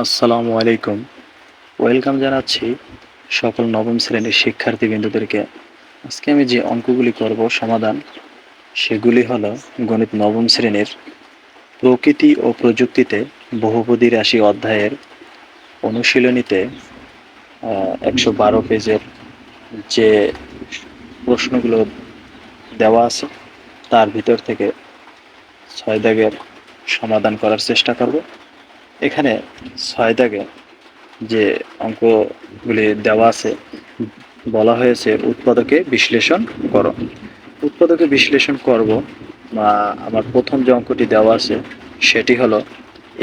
আসসালামু আলাইকুম। ওয়েলকাম জানাচ্ছি সকল নবম শ্রেণির শিক্ষার্থী বিন্দুদেরকে আজকে আমি যে অঙ্কগুলি করব সমাধান, সেগুলি হলো গণিত নবম শ্রেণির প্রকৃতি ও প্রযুক্তিতে বহুপদী রাশি অধ্যায়ের অনুশীলনীতে একশো বারো পেজের যে প্রশ্নগুলো দেওয়া আছে, তার ভিতর থেকে ছয় দাগের সমাধান করার চেষ্টা করব। এখানে ছয় দাগে যে অঙ্কগুলি দেওয়া আছে, বলা হয়েছে উৎপাদকে বিশ্লেষণ করো। উৎপাদকে বিশ্লেষণ করব আমার প্রথম যে অঙ্কটি দেওয়া আছে, সেটি হলো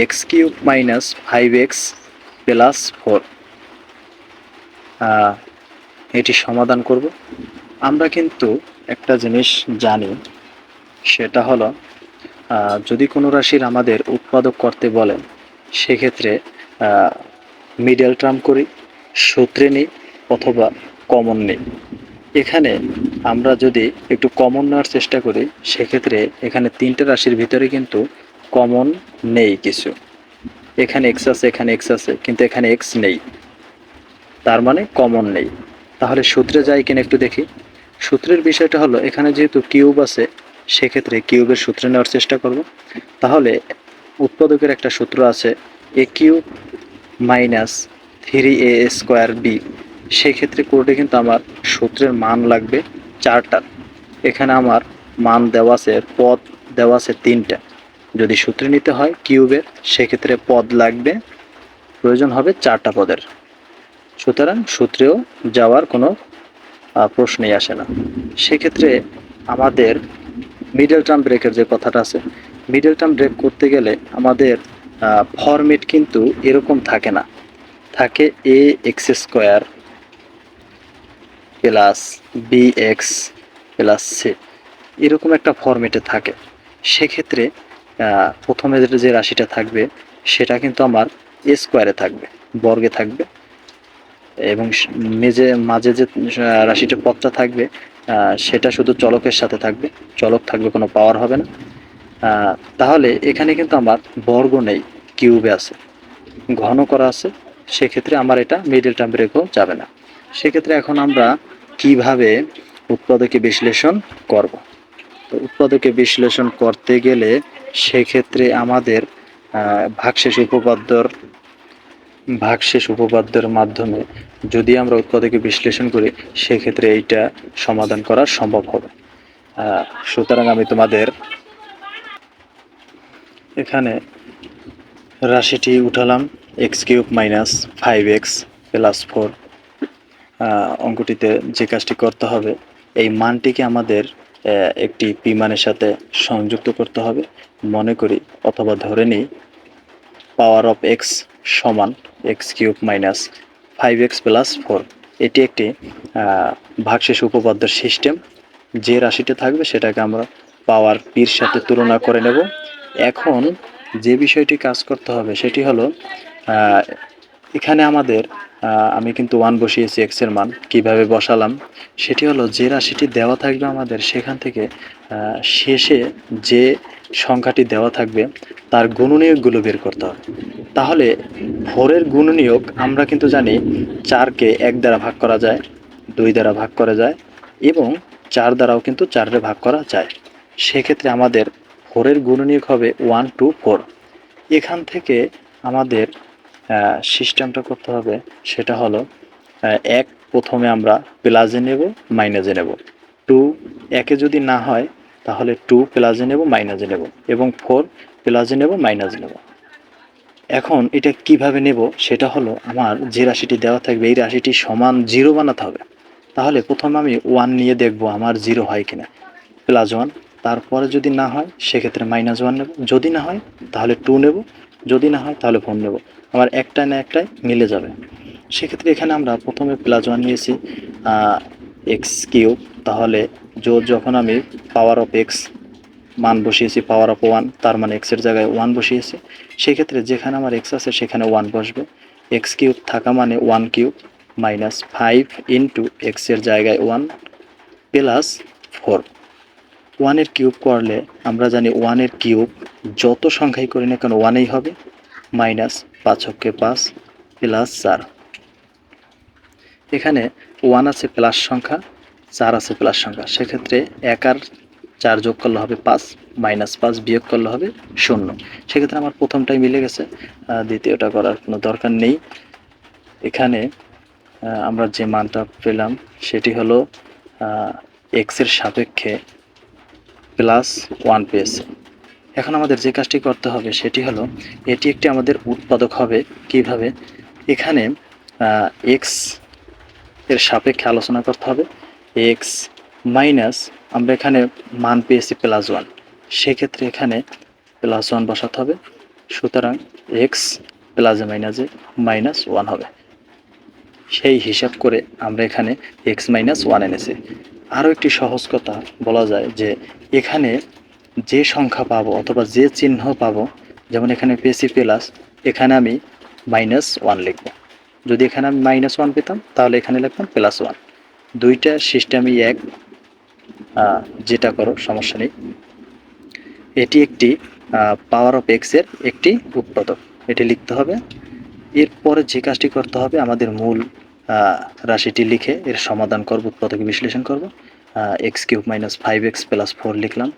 x cube minus five x plus four. এটি সমাধান করব। আমরা কিন্তু একটা জিনিস জানি, সেটা হলো যদি কোনো রাশির আমাদের উৎপাদক করতে বলেন সেক্ষেত্রে মিডল টার্ম করি, সূত্রে নিই অথবা কমন নিই। এখানে আমরা যদি একটু কমন নেওয়ার চেষ্টা করি, সেক্ষেত্রে এখানে তিনটে রাশির ভিতরে কিন্তু কমন নেই কিছু। এখানে এক্স আছে, এখানে এক্স আছে, কিন্তু এখানে এক্স নেই। তার মানে কমন নেই। তাহলে সূত্রে যাই কিনা একটু দেখি। সূত্রের বিষয়টা হলো, এখানে যেহেতু কিউব আছে, সেক্ষেত্রে কিউবের সূত্রে নেওয়ার চেষ্টা করব। তাহলে উৎপাদকের একটা সূত্র আছে a cube minus three a square b সেই ক্ষেত্রে কোডে কিন্তু আমার সূত্রের মান লাগবে চারটা। এখানে আমার মান দেওয়া আছে, পদ দেওয়া আছে তিনটা। যদি সূত্রে নিতে হয় কিউবের সেক্ষেত্রে পদ লাগবে, প্রয়োজন হবে চারটা পদের। সুতরাং সূত্রেও যাওয়ার কোনো প্রশ্নই আসে না। সেক্ষেত্রে আমাদের মিডল টার্ম ব্রেকের যে কথাটা আছে মিডল টার্ম ব্রেক করতে গেলে আমাদের ফরম্যাট কিন্তু এরকম থাকে না। থাকে a x square plus b x plus c এরকম একটা ফরম্যাটে থাকে। সেক্ষেত্রে প্রথমে যে রাশিটা থাকবে, সেটা কিন্তু আমার এ স্কোয়ারে থাকবে, বর্গে থাকবে। এবং মেজে মাঝে যে রাশিটা পথটা থাকবে সেটা শুধু চলকের সাথে থাকবে। চলক থাকবে কোনো পাওয়ার হবে না। তাহলে এখানে কিন্তু আমার বর্গ নেই, কিউবে আছে। ঘন করা আছে, সেক্ষেত্রে আমার এটা মিডল টার্ম ব্রেকও যাবে না। সেক্ষেত্রে এখন আমরা কীভাবে উৎপাদকে বিশ্লেষণ করব? তো উৎপাদকে বিশ্লেষণ করতে গেলে সেক্ষেত্রে আমাদের ভাগশেষ উপপাদ্যর, ভাগশেষ উপপাদ্যের মাধ্যমে যদি আমরা উৎপাদকে বিশ্লেষণ করি, সেক্ষেত্রে এইটা সমাধান করা সম্ভব হবে। সুতরাং আমি তোমাদের এখানে রাশিটি উঠালাম x cube minus five x plus four অঙ্কটিতে যে কাজটি করতে হবে, এই মানটিকে আমাদের একটি পি মানের সাথে সংযুক্ত করতে হবে। মনে করি অথবা ধরে নিই পাওয়ার অফ এক্স সমান x cube minus five x plus four এটি একটি ভাগশেষ উপপাদ্যের সিস্টেম যে রাশিটা থাকবে সেটাকে আমরা পাওয়ার পির সাথে তুলনা করে নেব। এখন যে বিষয়টি কাজ করতে হবে সেটি হলো এখানে আমাদের আমি কিন্তু ওয়ান বসিয়েছি এক্সের মান, কীভাবে বসালাম, সেটি হলো যে রাশিটি দেওয়া থাকবে আমাদের সেখান থেকে শেষে যে সংখ্যাটি দেওয়া থাকবে তার গুণনীয়কগুলো বের করতে হবে। তাহলে ফোরের গুণনীয়ক আমরা কিন্তু জানি চারকে এক দ্বারা ভাগ করা যায়, দুই দ্বারা ভাগ করা যায় এবং চার দ্বারাও কিন্তু চারে ভাগ করা যায়। সেক্ষেত্রে আমাদের ফোরের গুণনীয়ক হবে ওয়ান টু ফোর এখান থেকে আমাদের সিস্টেমটা করতে হবে, সেটা হলো এক প্রথমে আমরা প্লাসে নেব মাইনাসে নেব। টু একে যদি না হয়, তাহলে টু প্লাসে নেব মাইনাসে নেব। এবং ফোর প্লাসে নেব মাইনাসে নেব। এখন এটা কীভাবে নেব, সেটা হলো আমার যে রাশিটি দেওয়া থাকবে, এই রাশিটি সমান জিরো বানাতে হবে। তাহলে প্রথমে আমি ওয়ান নিয়ে দেখব আমার জিরো হয় কিনা। প্লাস ওয়ান তারপরে যদি না হয়, সেক্ষেত্রে মাইনাস ওয়ান নেব। যদি না হয়, তাহলে টু নেব। যদি না হয়, তাহলে ফোর নেব। আমার একটাই না একটাই মিলে যাবে। সেক্ষেত্রে এখানে আমরা প্রথমে প্লাস ওয়ান নিয়েছি এক্স কিউব তাহলে য- যখন আমি পাওয়ার অফ এক্স মান বসিয়েছি পাওয়ার অফ ওয়ান তার মানে এক্সের জায়গায় ওয়ান বসিয়েছি, সেক্ষেত্রে যেখানে আমার এক্স আছে, সেখানে ওয়ান বসবে। এক্স কিউব থাকা মানে one cube minus five into এক্সের জায়গায় ওয়ান প্লাস ফোর ওয়ানের কিউব করলে আমরা জানি ওয়ানের কিউব যত সংখ্যাই করি না কেন ওয়ানেই হবে, মাইনাস পাঁচ হকে পাঁচ প্লাস চার। এখানে ওয়ান আছে প্লাস সংখ্যা, চার আছে প্লাস সংখ্যা। সেক্ষেত্রে এক আর চার যোগ করলে হবে পাঁচ, মাইনাস পাঁচ বিয়োগ করলে হবে শূন্য। সেক্ষেত্রে আমার প্রথমটাই মিলে গেছে দ্বিতীয়টা করার কোনো দরকার নেই। এখানে আমরা যে মানটা পেলাম সেটি হলো এক্সের সাপেক্ষে প্লাস ওয়ান পেয়েছে এখন আমাদের যে কাজটি করতে হবে সেটি হলো, এটি একটি আমাদের উৎপাদক হবে কীভাবে? এখানে এক্সের সাপেক্ষে আলোচনা করতে হবে। এক্স মাইনাস আমরা এখানে মান পেয়েছি প্লাস ওয়ান সেক্ষেত্রে এখানে প্লাস ওয়ান বসাতে হবে। সুতরাং এক্স প্লাসে মাইনাসে মাইনাস ওয়ান হবে। সেই হিসাব করে আমরা এখানে এক্স মাইনাস ওয়ান এনেছি। আরও একটি সহজ কথা বলা যায় যে এখানে যে সংখ্যা পাবো অথবা যে চিহ্ন পাবো, যেমন এখানে পেয়েছি প্লাস এখানে আমি মাইনাস ওয়ান লিখব। যদি এখানে আমি মাইনাস ওয়ান পেতাম, তাহলে এখানে লিখতাম প্লাস ওয়ান দুইটা সিস্টেমই এক যেটা করো, সমস্যা নেই। এটি একটি পাওয়ার অফ এক্সের একটি উৎপাদক। এটি লিখতে হবে। এরপরে যে কাজটি করতে হবে, আমাদের মূল রাশিটি লিখে এর সমাধান করব উৎপাদক বিশ্লেষণ করব। X cube minus five x plus four লিখলাম।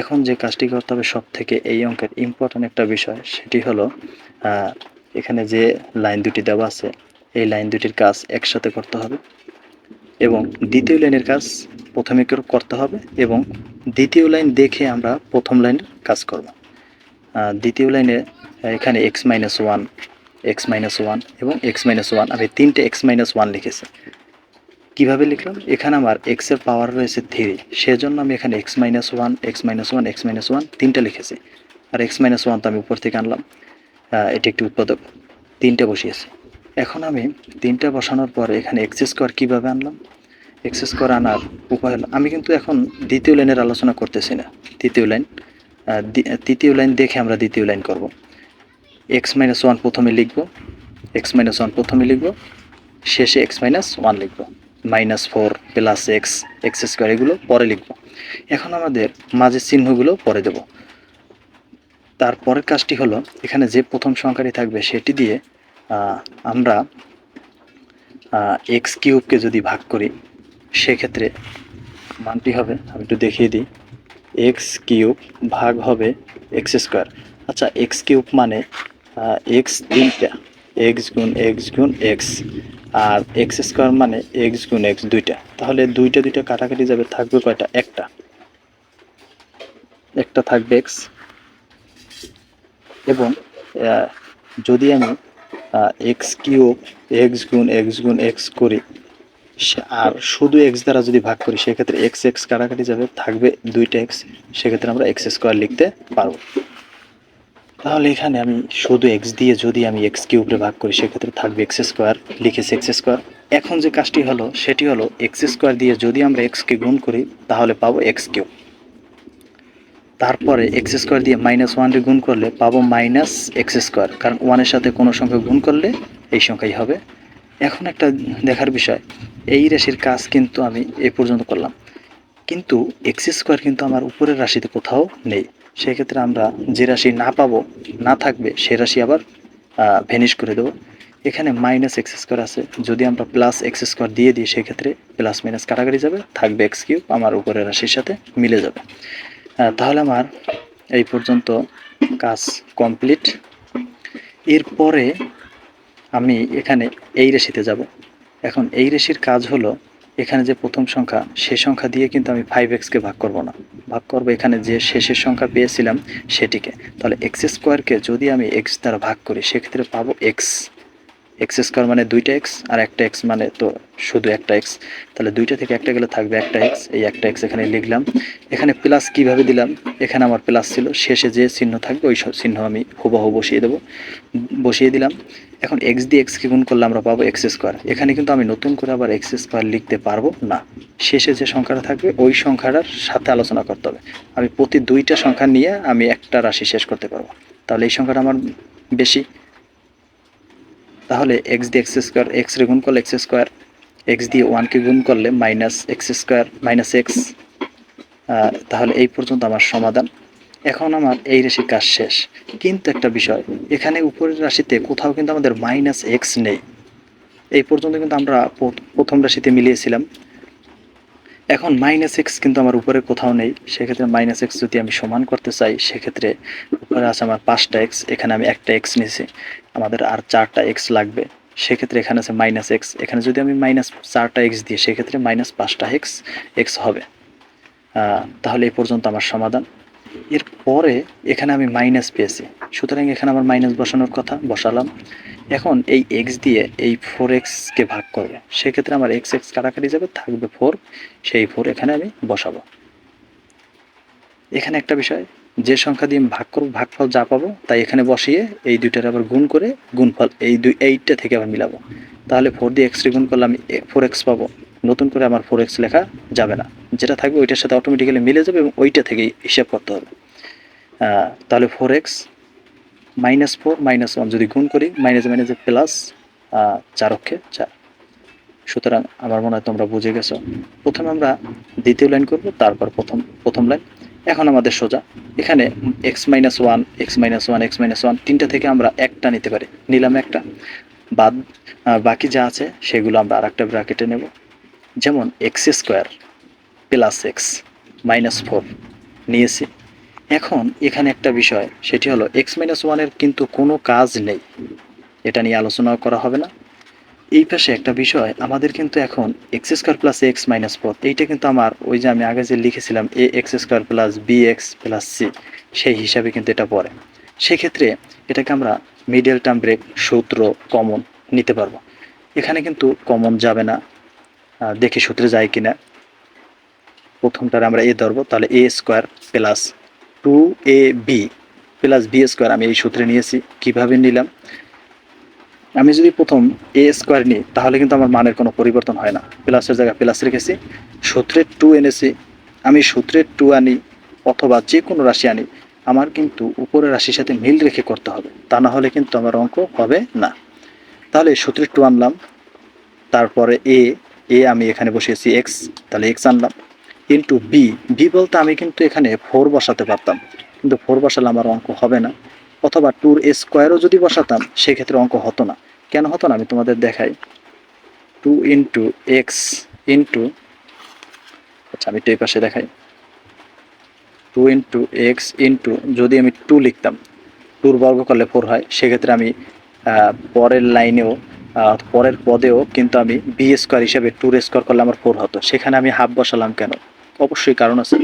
এখন যে কাজটি করতে হবে সব থেকে এই অঙ্কের ইম্পর্ট্যান্ট একটা বিষয়, সেটি হলো এখানে যে লাইন দুটি দেওয়া আছে, এই লাইন দুটির কাজ একসাথে করতে হবে এবং দ্বিতীয় লাইনের কাজ প্রথমে কর- করতে হবে এবং দ্বিতীয় লাইন দেখে আমরা প্রথম লাইনের কাজ করব। দ্বিতীয় লাইনে এখানে x minus one x minus one এবং এক্স মাইনাস ওয়ান আমি তিনটে এক্স মাইনাস ওয়ান লিখেছি। কীভাবে লিখলাম? এখানে আমার এক্সের পাওয়ার রয়েছে থ্রি সেজন্য আমি এখানে x minus one x minus one x minus one তিনটে লিখেছি। আর এক্স মাইনাস ওয়ান তো আমি উপর থেকে আনলাম। এটি একটি উৎপাদক। তিনটে বসিয়েছি। এখন আমি তিনটে বসানোর পরে এখানে এক্স স্কোয়ার কীভাবে আনলাম? এক্স স্কোয়ার আনার উপায় আমি কিন্তু এখন দ্বিতীয় লাইনের আলোচনা করতেছি না। তৃতীয় লাইন তৃতীয় লাইন দেখে আমরা দ্বিতীয় লাইন করব। এক্স মাইনাস ওয়ান প্রথমে লিখব, এক্স মাইনাস ওয়ান প্রথমে লিখব, শেষে এক্স মাইনাস ওয়ান লিখব, minus four plus x x square এগুলো পরে লিখব। এখন আমাদের মাঝের চিহ্নগুলো পরে দেব। তারপরের কাজটি হলো, এখানে যে প্রথম সংখ্যাটি থাকবে সেটি দিয়ে আমরা এক্স কিউবকে যদি ভাগ করি, সেক্ষেত্রে মানটি হবে, আমি একটু দেখিয়ে দিই, এক্স কিউব ভাগ হবে এক্স স্কোয়ার। আচ্ছা এক্স কিউব মানে এক্স তিনটা এক্স গুণ এক্স গুণ এক্স আর এক্স স্কোয়ার মানে এক্স গুণ এক্স দুইটা। তাহলে দুইটা দুইটা কাটাকাটি যাবে, থাকবে কয়টা? একটা। একটা থাকবে এক্স এবং যদি আমি এক্স কিউব এক্স গুণ এক্স গুণ এক্স করি আর শুধু এক্স দ্বারা যদি ভাগ করি, সেক্ষেত্রে এক্স এক্স কাটাকাটি যাবে, থাকবে দুইটা এক্স সেক্ষেত্রে আমরা এক্স স্কোয়ার লিখতে পারব। তাহলে এখানে আমি শুধু এক্স দিয়ে যদি আমি এক্স কিউবরে ভাগ করি, সেক্ষেত্রে থাকবে এক্স স্কোয়ার লিখেছি এক্স স্কোয়ার এখন যে কাজটি হলো, সেটি হলো এক্স স্কোয়ার দিয়ে যদি আমরা এক্সকে গুণ করি, তাহলে পাবো এক্স কিউব। তারপরে এক্স স্কোয়ার দিয়ে মাইনাস ওয়ানকে গুণ করলে পাবো মাইনাস এক্স স্কোয়ার কারণ ওয়ানের সাথে কোনো সংখ্যা গুণ করলে এই সংখ্যাই হবে। এখন একটা দেখার বিষয়, এই রাশির কাজ কিন্তু আমি এ পর্যন্ত করলাম। কিন্তু এক্স স্কোয়ার কিন্তু আমার উপরের রাশিতে কোথাও নেই। সেক্ষেত্রে আমরা যে রাশি না পাবো, না থাকবে, সে রাশি আবার ভেনিশ করে দেবো। এখানে মাইনাস এক্স স্কোয়ার আছে। যদি আমরা প্লাস এক্স স্কোয়ার দিয়ে দিই, সেক্ষেত্রে প্লাস মাইনাস কাটাকাটি যাবে, থাকবে এক্স কিউব আমার উপরের রাশির সাথে মিলে যাবে। তাহলে আমার এই পর্যন্ত কাজ কমপ্লিট এরপরে আমি এখানে এই রেশিতে যাব। এখন এই রেশির কাজ হলো এখানে যে প্রথম সংখ্যা, সে সংখ্যা দিয়ে কিন্তু আমি ফাইভ এক্সকে ভাগ করব না। ভাগ করব এখানে যে শেষের সংখ্যা পেয়েছিলাম সেটিকে। তাহলে এক্স স্কোয়ারকে যদি আমি এক্স দ্বারা ভাগ করি, সেক্ষেত্রে পাবো এক্স এক্স স্কোয়ার মানে দুইটা এক্স আর একটা এক্স মানে তো শুধু একটা এক্স তাহলে দুইটা থেকে একটা গেলে থাকবে একটা এক্স এই একটা এক্স এখানে লিখলাম। এখানে প্লাস কীভাবে দিলাম? এখানে আমার প্লাস ছিল। শেষে যে চিহ্ন থাকবে, ওই সব চিহ্ন আমি হুবহু বসিয়ে দেবো। বসিয়ে দিলাম। এখন এক্স দিয়ে এক্সকে গুণ করলে আমরা পাবো এক্স স্কোয়ার এখানে কিন্তু আমি নতুন করে আবার এক্স স্কোয়ার লিখতে পারব না। শেষে যে সংখ্যাটা থাকবে, ওই সংখ্যাটার সাথে আলোচনা করতে হবে। আমি প্রতি দুইটা সংখ্যা নিয়ে আমি একটা রাশি শেষ করতে পারব। তাহলে এই সংখ্যাটা আমার বেশি তাহলে এক্স দিয়ে এক্স স্কোয়ার এক্স রে গুণ করলে এক্স স্কোয়ার এক্স দিয়ে ওয়ানকে গুণ করলে minus x square minus x তাহলে এই পর্যন্ত আমার সমাধান। এখন আমার এই রাশির কাজ শেষ। কিন্তু একটা বিষয়, এখানে উপরের রাশিতে কোথাও কিন্তু আমাদের মাইনাস এক্স নেই। এই পর্যন্ত কিন্তু আমরা প্রথম রাশিতে মিলিয়েছিলাম। এখন মাইনাস এক্স কিন্তু আমার উপরে কোথাও নেই। সেক্ষেত্রে মাইনাস এক্স যদি আমি সমান করতে চাই, সেক্ষেত্রে উপরে আছে আমার পাঁচটা এক্স এখানে আমি একটা এক্স নিয়েছি। আমাদের আর চারটা এক্স লাগবে, সেক্ষেত্রে এখানে আছে মাইনাস এক্স এখানে যদি আমি মাইনাস চারটা এক্স দিই, সেক্ষেত্রে মাইনাস পাঁচটা এক্স এক্স হবে। তাহলে এই পর্যন্ত আমার সমাধান। এরপরে এখানে আমি মাইনাস পেয়েছি। সুতরাং এখানে আমার মাইনাস বসানোর কথা, বসালাম। এখন এই এক্স দিয়ে এই ফোর এক্সকে ভাগ করবে। সেক্ষেত্রে আমার এক্স এক্স কাটাকাটি যাবে, থাকবে ফোর সেই ফোর এখানে আমি বসাবো। এখানে একটা বিষয় যে সংখ্যা দিয়ে ভাগ করব, ভাগফল যা পাবো, তাই এখানে বসিয়ে এই দুইটার আবার গুণ করে গুণফল এই দুই এইটটা থেকে আবার মিলাবো। তাহলে ফোর দিয়ে এক্স গুণ করলে আমি ফোর এক্স পাবো। নতুন করে আমার ফোর এক্স লেখা যাবে না। যেটা থাকবে ওইটার সাথে অটোমেটিক্যালি মিলে যাবে এবং ওইটা থেকেই হিসাব করতে হবে। তাহলে four x minus four minus one যদি গুণ করি মাইনাস মাইনাসে প্লাস চার অক্ষে চার। সুতরাং আমার মনে হয় তোমরা বুঝে গেছো। প্রথমে আমরা দ্বিতীয় লাইন করব, তারপর প্রথম প্রথম লাইন এখন আমাদের সোজা। এখানে x minus one x minus one x minus one তিনটা থেকে আমরা একটা নিতে পারি। নিলাম একটা। বাদ বাকি যা আছে, সেগুলো আমরা আর একটা ব্র্যাকেটে নেব। যেমন x square plus x minus four নিয়েছি। এখন এখানে একটা বিষয়, সেটি হলো এক্স মাইনাস ওয়ানের কিন্তু কোনো কাজ নেই। এটা নিয়ে আলোচনা করা হবে না। এই পাশে একটা বিষয়, আমাদের কিন্তু এখন x square plus x minus four এইটা কিন্তু আমার ওই যে আমি আগে যে লিখেছিলাম a x square plus b x plus c সেই হিসাবে কিন্তু এটা পড়ে। সেক্ষেত্রে এটাকে আমরা মিডল টার্ম ব্রেক সূত্র কমন নিতে পারব। এখানে কিন্তু কমন যাবে না দেখি সূত্রে যায় কি না প্রথমটার আমরা এ ধরবো, তাহলে a square plus two a b plus b square আমি এই সূত্রে নিয়েছি, কীভাবে নিলাম? আমি যদি প্রথম এ স্কোয়ার নিই, তাহলে কিন্তু আমার মানের কোনো পরিবর্তন হয় না। প্লাসের জায়গায় প্লাস রেখেছি। সূত্রের টু এনেছি। আমি সূত্রের টু আনি অথবা যে কোনো রাশি আনি, আমার কিন্তু উপরের রাশির সাথে মিল রেখে করতে হবে। তা না হলে কিন্তু আমার অঙ্ক হবে না। তাহলে সূত্রের টু আনলাম। তারপরে এ এ আমি এখানে বসিয়েছি এক্স তাহলে এক্স আনলাম। ইন্টু বি বি বলতে আমি কিন্তু এখানে ফোর বসাতে পারতাম। কিন্তু ফোর বসালে আমার অঙ্ক হবে না। অথবা টুর এ স্কোয়ারও যদি বসাতাম, সেক্ষেত্রে অঙ্ক হতো না। কেন হতো না? আমি তোমাদের দেখাই। টু ইন্টু এক্স ইন্টু আচ্ছা আমি এই পাশে দেখাই। টু ইন্টু এক্স ইন্টু যদি আমি টু লিখতাম টুর বর্গ করলে ফোর হয়, সেক্ষেত্রে আমি পরের লাইনেও পরের পদেও কিন্তু আমি বি স্কোয়ার হিসাবে টুর স্কোয়ার করলে আমার ফোর হতো। সেখানে আমি হাফ বসালাম কেন? অবশ্যই কারণ আছে।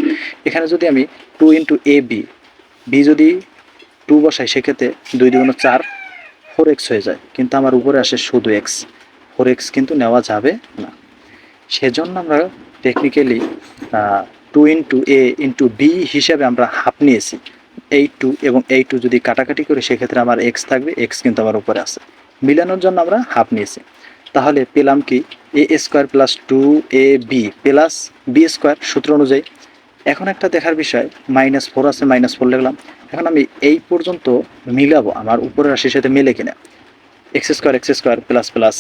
এখানে যদি আমি two into a b b যদি টু বসাই, সেক্ষেত্রে দুই দুগুণ চার ফোর এক্স হয়ে যায়, কিন্তু আমার উপরে আসে শুধু এক্স ফোর এক্স কিন্তু নেওয়া যাবে না। সেজন্য আমরা technically two into a into b হিসাবে আমরা হাফ নিয়েছি। এই টু এবং এই টু যদি কাটাকাটি করি, সেক্ষেত্রে আমার এক্স থাকবে এক্স কিন্তু আমার উপরে আছে। মিলানোর জন্য আমরা হাফ নিয়েছি। তাহলে পেলাম কি? A square plus two a b plus b square সূত্র অনুযায়ী। এখন একটা দেখার বিষয় মাইনাস ফোর আছে মাইনাস ফোর লিখলাম। এখন আমি এই পর্যন্ত মিলাবো আমার উপরের রাশির সাথে মেলে কিনা। X square x square plus plus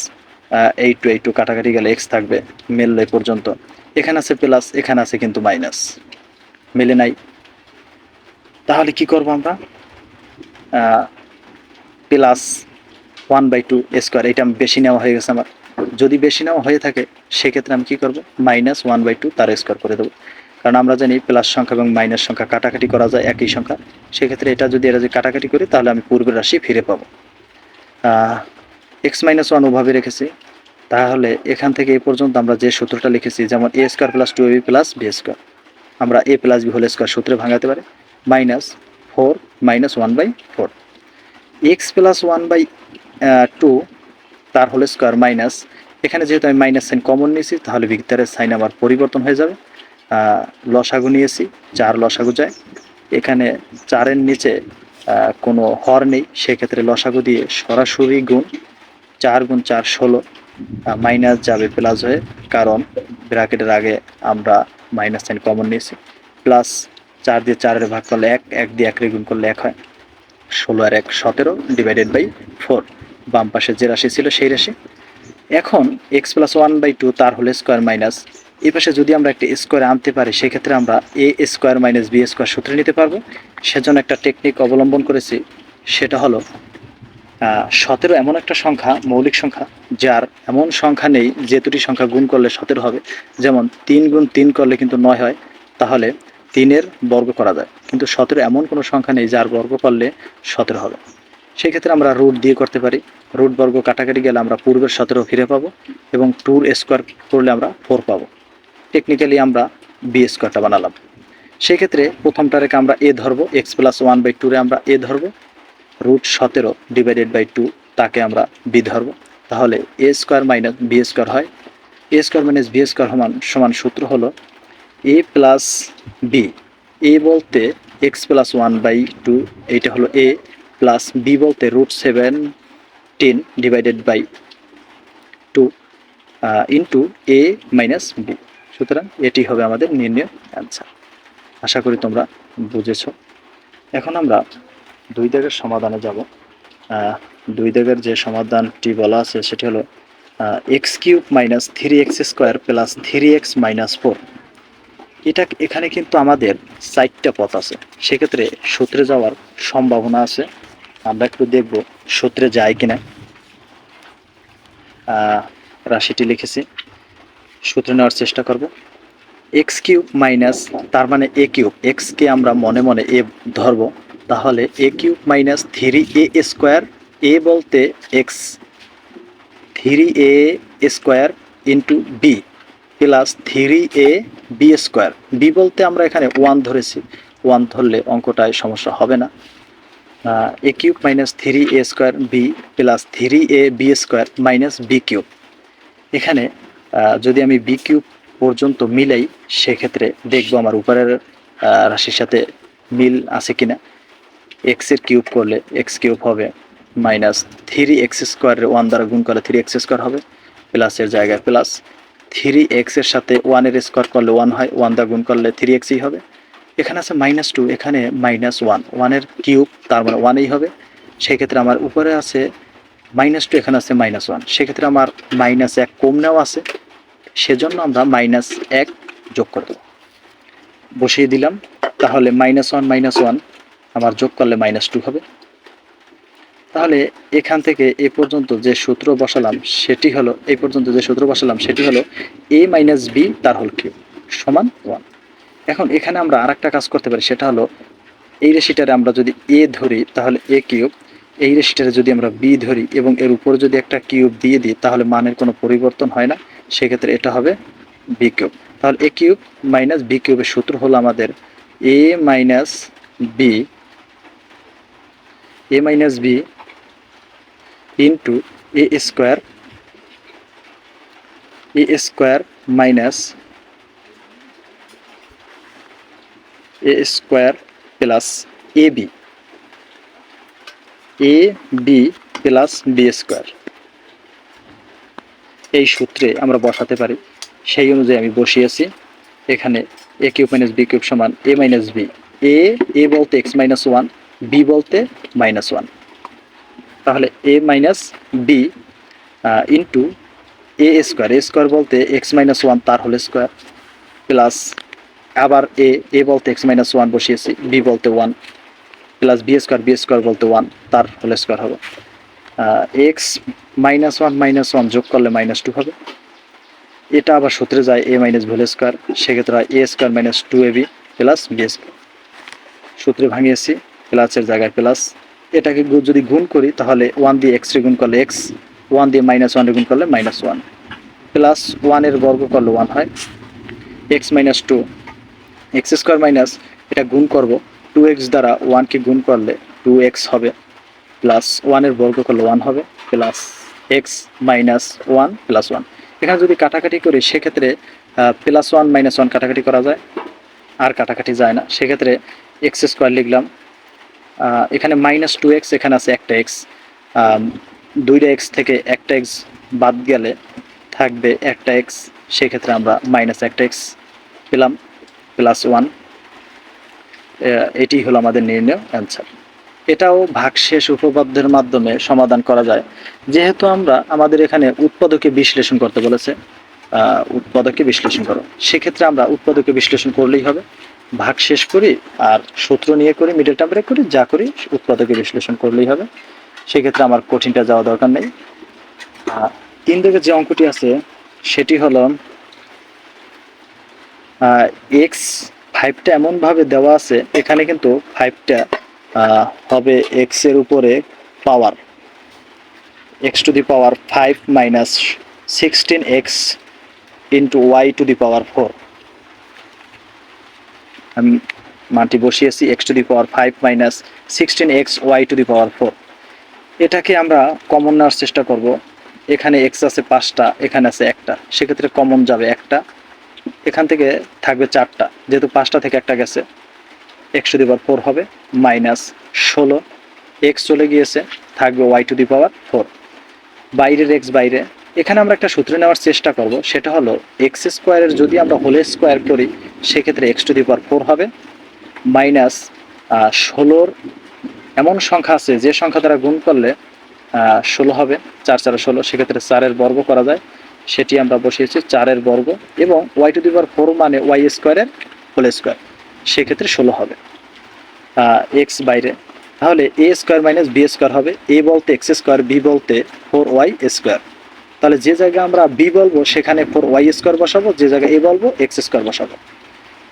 এই টু এই টু কাটাকাটি গেলে এক্স থাকবে মেললে পর্যন্ত। এখানে আছে প্লাস এখানে আছে কিন্তু মাইনাস মেলে নাই। তাহলে কি করব আমরা? Plus one by two square এটা বেশি নেওয়া হয়ে গেছে আমার। যদি বেশি নেওয়া হয়ে থাকে, সেক্ষেত্রে আমি কি করব? মাইনাস ওয়ান বাই টু তার স্কোয়ার করে দেবো। কারণ আমরা জানি প্লাস সংখ্যা এবং মাইনাস সংখ্যা কাটাকাটি করা যায় একই সংখ্যা। সেক্ষেত্রে এটা যদি এরা যদি কাটাকাটি করি, তাহলে আমি পূর্বের রাশি ফিরে পাবো। এক্স মাইনাস ওয়ান ওভাবে রেখেছি। তাহলে এখান থেকে এ পর্যন্ত আমরা যে সূত্রটা লিখেছি, যেমন a square plus two b plus b square আমরা a plus b whole square সূত্রে ভাঙাতে পারি। Minus four minus one by four x plus one by two তার হোল স্কোয়ার মাইনাস এখানে যেহেতু আমি মাইনাস সাইন কমন নিয়েছি, তাহলে ভিক্টরের সাইন আমার পরিবর্তন হয়ে যাবে। লসাগু নিয়েছি চার লসাগু যায়। এখানে চারের নিচে কোনো হর নেই, সেক্ষেত্রে লসাগু দিয়ে সরাসরি গুণ চার গুণ চার ষোলো মাইনাস যাবে প্লাস হয়ে, কারণ ব্র্যাকেটের আগে আমরা মাইনাস সাইন কমন নিয়েছি। প্লাস চার দিয়ে চারের ভাগ করলে এক এক দিয়ে এক গুণ করলে এক হয়। ষোলো আর এক সতেরো ডিভাইডেড বাই ফোর বাম পাশে যে রাশি ছিল সেই রাশি। এখন x plus one by two তার হলে স্কোয়ার মাইনাস এই পাশে যদি আমরা একটা স্কোয়ার আনতে পারি, সেক্ষেত্রে আমরা a square minus b square সূত্রে নিতে পারব। সেজন্য একটা টেকনিক অবলম্বন করেছি। সেটা হলো সতেরো এমন একটা সংখ্যা, মৌলিক সংখ্যা, যার এমন সংখ্যা নেই যে দুটি সংখ্যা গুণ করলে সতেরো হবে। যেমন তিন গুণ তিন করলে কিন্তু নয় হয়, তাহলে তিনের বর্গ করা যায়। কিন্তু সতেরো এমন কোনো সংখ্যা নেই যার বর্গ করলে সতেরো হবে। সেই ক্ষেত্রে আমরা রুট দিয়ে করতে পারি। রুট বর্গ কাটাকাটি গেলে আমরা পূর্বের সতেরো ফিরে পাবো এবং টুর স্কোয়ার করলে আমরা ফোর পাবো। টেকনিক্যালি আমরা বি স্কোয়ারটা বানালাম। সেক্ষেত্রে প্রথমটা রেখে আমরা এ ধরবো এক্স প্লাস ওয়ান বাই টুরে আমরা এ ধরবো রুট সতেরো ডিভাইডেড বাই টু তাকে আমরা বি ধরবো। তাহলে a square minus b square হয়। A square minus b square সমান সমান সূত্র হলো এ প্লাস বি এ বলতে x plus one by two এইটা হলো এ প্লাস বি বলতে root seven ten divided by two into a minus b সুতরাং এটি হবে আমাদের নির্ণয় অ্যান্সার আশা করি তোমরা বুঝেছ। এখন আমরা দুই দাগের সমাধানে যাব। দুই দাগের যে সমাধানটি বলা আছে, সেটি হলো x cube minus three x square plus three x minus four. এটা এখানে কিন্তু আমাদের চারটা পথ আছে। সেক্ষেত্রে সূত্রে যাওয়ার সম্ভাবনা আছে। আমরা একটু দেখব সূত্রে যায় কিনা। রাশিটি লিখেছি। সূত্রে নেওয়ার চেষ্টা করব। এক্স কিউব মাইনাস তার মানে এ কিউব। এক্সকে আমরা মনে মনে এ ধরবো। তাহলে a cube minus three a square a বলতে x three a square into b plus three a b square. B বলতে আমরা এখানে ওয়ান ধরেছি। ওয়ান ধরলে অঙ্কটায় সমস্যা হবে না। A cube minus three a square b plus three a b square minus b cube. এখানে যদি আমি বি কিউব পর্যন্ত মিলাই, সেক্ষেত্রে দেখব আমার উপরের রাশির সাথে মিল আছে কিনা। এক্সের কিউব করলে এক্স কিউব হবে মাইনাস থ্রি এক্স স্কোয়ারের ওয়ান দ্বারা গুণ করলে থ্রি এক্স স্কোয়ার হবে প্লাসের জায়গায় প্লাস থ্রি এক্সের সাথে ওয়ানের স্কোয়ার করলে ওয়ান হয় ওয়ান দ্বারা গুণ করলে থ্রি এক্সই হবে। এখানে আছে মাইনাস টু এখানে মাইনাস ওয়ান ওয়ানের কিউব তার মানে ওয়ানই হবে। সেক্ষেত্রে আমার উপরে আছে মাইনাস টু এখানে আছে মাইনাস ওয়ান সেক্ষেত্রে আমার মাইনাস এক কম নেওয়া আছে। সেজন্য আমরা মাইনাস এক যোগ করে দেবো। বসিয়ে দিলাম। তাহলে মাইনাস ওয়ান মাইনাস ওয়ান আমার যোগ করলে মাইনাস টু হবে। তাহলে এখান থেকে এ পর্যন্ত যে সূত্র বসালাম, সেটি হলো এই পর্যন্ত যে সূত্র বসালাম, সেটি হলো এ মাইনাস বি তার হোল কিউব সমান ওয়ান এখন এখানে আমরা আর কাজ করতে পারি, সেটা হলো, এই রেসিটারে আমরা যদি এ ধরি, তাহলে এ কিউব এই রেসিটারে যদি আমরা বি ধরি এবং এর উপরে যদি একটা কিউব দিয়ে দিই, তাহলে মানের কোনো পরিবর্তন হয় না। সেক্ষেত্রে এটা হবে বি কিউব। তাহলে এ কিউব মাইনাস বি কিউবের সূত্র হলো আমাদের a minus b a minus b into a square a square minus a square plus a b a b plus b square এই সূত্রে আমরা বসাতে পারি, সেই অনুযায়ী আমি বসিয়েছি। এখানে a cube minus b cube সমান a minus b a a বলতে এক্স মাইনাস ওয়ান বি বলতে মাইনাস ওয়ান। তাহলে a minus b into a square a square বলতে এক্স মাইনাস ওয়ান, তার হোল স্কোয়ার। প্লাস আবার এ এ বলতে x minus one বসিয়েছি b বলতে one. Plus b square b square বলতে one তার হোল স্কোয়ার হবে। X minus one minus one যোগ করলে মাইনাস টু হবে। এটা আবার সূত্রে যায় এ মাইনাস ভোল স্কোয়ার সেক্ষেত্রে হয় a square minus two a b plus b square সূত্রে ভাঙিয়েছি প্লাসের জায়গায় প্লাস এটাকে যদি গুণ করি, তাহলে ওয়ান দিয়ে এক্স গুণ করলে এক্স ওয়ান দিয়ে মাইনাস ওয়ান গুণ করলে মাইনাস ওয়ান প্লাস ওয়ানের বর্গ করলে ওয়ান হয়। X minus two x square minus এটা গুণ করব। টু এক্স দ্বারা ওয়ানকে গুণ করলে টু এক্স হবে প্লাস ওয়ানের বর্গ করলে ওয়ান হবে plus x minus one plus one এখানে যদি কাটাকাটি করি, সেক্ষেত্রে প্লাস ওয়ান মাইনাস ওয়ান কাটাকাটি করা যায়, আর কাটাকাটি যায় না। সেক্ষেত্রে এক্স স্কোয়ার লিখলাম এখানে মাইনাস টু এক্স এখানে আছে একটা এক্স দুইটা এক্স থেকে একটা এক্স বাদ গেলে থাকবে একটা এক্স সেক্ষেত্রে আমরা মাইনাস একটা এক্স পেলাম প্লাস ওয়ান এটি হলো আমাদের নির্ণয় অ্যান্সার এটাও ভাগশেষ উপপাদ্যের মাধ্যমে সমাধান করা যায়। যেহেতু আমরা আমাদের এখানে উৎপাদকে বিশ্লেষণ করতে বলেছে উৎপাদকে বিশ্লেষণ করো। সেক্ষেত্রে আমরা উৎপাদকে বিশ্লেষণ করলেই হবে। ভাগ শেষ করি আর সূত্র নিয়ে করি মিডল টার্ম ব্রেক করি, যা করি উৎপাদকে বিশ্লেষণ করলেই হবে। সেক্ষেত্রে আমার কঠিনটা যাওয়া দরকার নেই। তিন দিকে যে অঙ্কটি আছে, সেটি হলো এক্স ফাইভটা এমনভাবে দেওয়া আছে, এখানে কিন্তু ফাইভটা হবে এক্সের উপরে power x to the power five minus sixteen x into y to the power four আমি মানটি বসিয়েছি x to the power five minus sixteen x y to the power four এটাকে আমরা কমন নেওয়ার চেষ্টা করব। এখানে এক্স আছে পাঁচটা, এখানে আছে একটা। সেক্ষেত্রে কমন যাবে একটা। এখান থেকে থাকবে চারটা। যেহেতু পাঁচটা থেকে একটা গেছে x to the power four হবে মাইনাস ষোলো। এক্স চলে গিয়েছে, থাকবে y to the power four বাইরের এক্স বাইরে। এখানে আমরা একটা সূত্র নেওয়ার চেষ্টা করব, সেটা হলো এক্স স্কোয়ারের যদি আমরা হোল স্কোয়ার করি, সেক্ষেত্রে x to the power four হবে মাইনাস ষোলোর এমন সংখ্যা আছে, যে সংখ্যা দ্বারা গুণ করলে ষোলো হবে, চার চার ষোলো, সেক্ষেত্রে চারের বর্গ করা যায়। সেটি আমরা বসিয়েছি চারের বর্গ এবং y to the power four মানে ওয়াই স্কোয়ারের হোল স্কোয়ার সেক্ষেত্রে ষোলো হবে। এক্স বাইরে। তাহলে a square minus b square হবে। এ বলতে এক্স স্কোয়ার বি বলতে ফোর ওয়াই স্কোয়ার তাহলে যে জায়গায় আমরা বি বলব, সেখানে ফোর ওয়াই স্কোয়ার বসাবো। যে জায়গায় এ বলব এক্স স্কোয়ার বসাবো।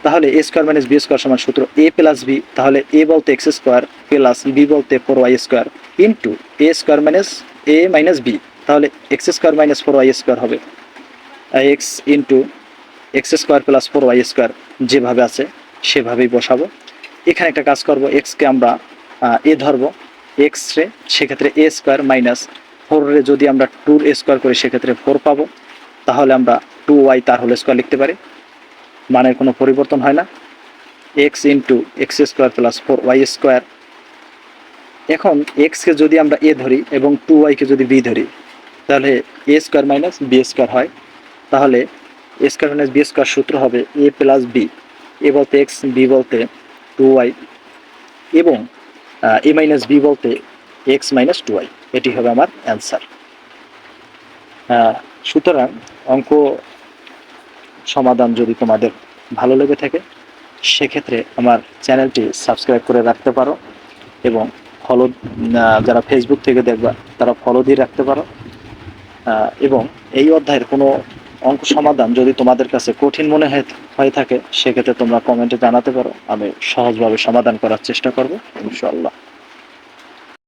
তাহলে a square minus b square সমান সূত্র এ প্লাস বি তাহলে এ বলতে এক্স স্কোয়ার প্লাস বি বলতে four y square into a square minus a minus b তাহলে x square minus four y square হবে। X into x square plus four y square যেভাবে আছে সেভাবেই বসাবো। এখানে একটা কাজ করব এক্সকে আমরা এ ধরবো, এক্স রে, সেক্ষেত্রে এ স্কোয়ার মাইনাস ফোর রে যদি আমরা টু এ স্কোয়ার করি, সেক্ষেত্রে ফোর পাবো। তাহলে আমরা টু ওয়াই তার হোল স্কোয়ার লিখতে পারি। মানের কোনো পরিবর্তন হয় না। X into x square plus four y square. এখন এক্সকে যদি আমরা এ ধরি এবং টু ওয়াইকে যদি বি ধরি তাহলে a square minus b square হয়। তাহলে a square minus b square সূত্র হবে এ প্লাস বি এ বলতে এক্স বি বলতে টু ওয়াই এবং এ মাইনাস বি বলতে এক্স মাইনাস টু ওয়াই এটি হবে আমার অ্যান্সার সুতরাং অঙ্ক সমাধান যদি তোমাদের ভালো লেগে থাকে, সেক্ষেত্রে আমার চ্যানেলটি সাবস্ক্রাইব করে রাখতে পারো এবং ফলো যারা ফেসবুক থেকে দেখবা, তারা ফলো দিয়ে রাখতে পারো। এবং এই অধ্যায়ের কোনো অঙ্ক সমাধান যদি তোমাদের কাছে কঠিন মনে হয়ে- থাকে, সেক্ষেত্রে তোমরা কমেন্টে জানাতে পারো। আমি সহজভাবে সমাধান করার চেষ্টা করব, ইনশাআল্লাহ।